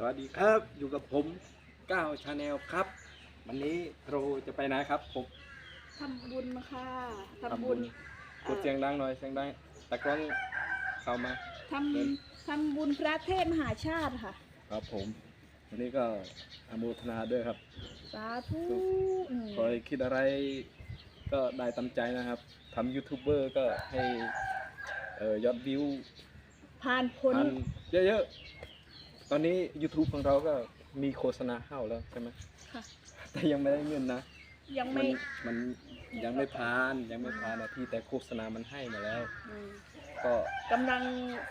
สวัสดีครับอยู่กับผมก้าวชาแนลครับ วันนี้เราจะไปไหนครับผมทำบุญค่ะทำทำบุบุญญกดเสียงดังหน่อยเสียงดังตะกล้องเข้ามาทำทำบุญพระเทพมหาชาติค่ะ ครับผม วันนี้ก็อนุโมทนาด้วยครับ สาธุอืมคอยคิดอะไรก็ได้ตามใจนะครับทำยูทูบเบอร์ก็ให้เอ่อยอดวิวผ่านพ้นพันเยอะๆ ตอนนี้ YouTube ของเราก็มีโฆษณาเข้าแล้วใช่ไหมค่ะ แต่ยังไม่ได้เงินนะ ยังมัไม่นมันยังไม่ผ่านยังไม่ผ่านนาทีแต่โฆษณามันให้มาแล้ว อืมก็ กำลัง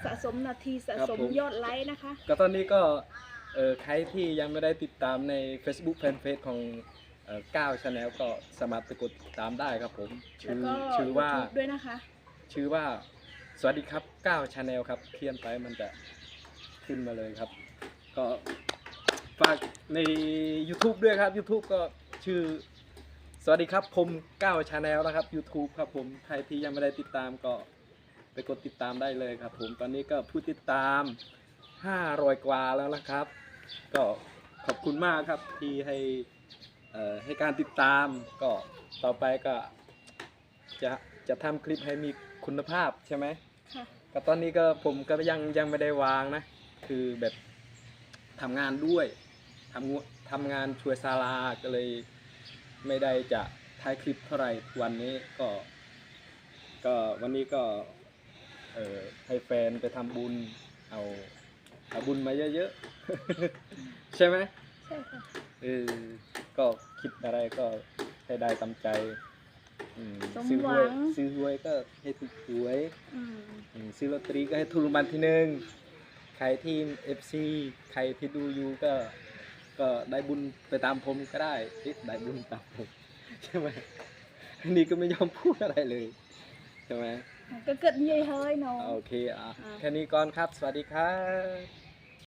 สะสมนาทีสะครับสมผม ยอดไลค์นะคะ ก็ตอนนี้ก็เออใครที่ยังไม่ได้ติดตามใน Facebook Fanpage ของเอ่อก้าวชาแนลก็สามารถไปกดติดตามได้ครับผมแล้วชื่อก็ชื่อว่า YouTube ด้วยนะคะ ชื่อว่าสวัสดีครับก้าวชาแนลครับเขียนไปมันจะ ขึ้นมาเลยครับ ก็ฝากใน YouTube ด้วยครับ YouTube ก็ชื่อ สวัสดีครับผมก้าวชาแนลนะครับ YouTube ครับผมใครที่ยังไม่ได้ติดตามก็ไปกดติดตามได้เลยครับ ผมตอนนี้ก็ผู้ติดตาม 500 กว่าแล้วนะครับ ก็ขอบคุณมากครับที่ให้เอ่อให้การติดตามก็ต่อไปก็จะจะทำคลิปให้มีคุณภาพใช่ไหมค่ะก็ตอนนี้ก็ผมก็ยังยังไม่ได้วางนะ คือแบบทำงานด้วยทำงวทำงานช่วยศาลาก็เลยไม่ได้จะถ่ายคลิปเท่าไหร่วันนี้ก็ ก็วันนี้ก็เออให้แฟนไปทำบุญเอาเอาบุญมาเยอะๆ ใช่ไหมใช่ค่ะเออก็คิดอะไรก็ให้ได้ตามใจอืมสมซื้อหหวัวยงซื้อหวยก็ให้ถูกหวยอืมอืมซื้อลอตเตอรี่ก็ให้ถูกรางวัลที่หนึ่ง ใครที่ FC ใครที่ดูอยู่ก็ก็ได้บุญไปตามผมก็ได้เอ๊ะได้บุญตามผมใช่ไหมอันนี้ก็ไม่ยอมพูดอะไรเลยใช่ไหมก็เกิดเย่ยเฮ้ยเนาะโอเคอะอะแค่นี้ก่อนครับ สวัสดีครับ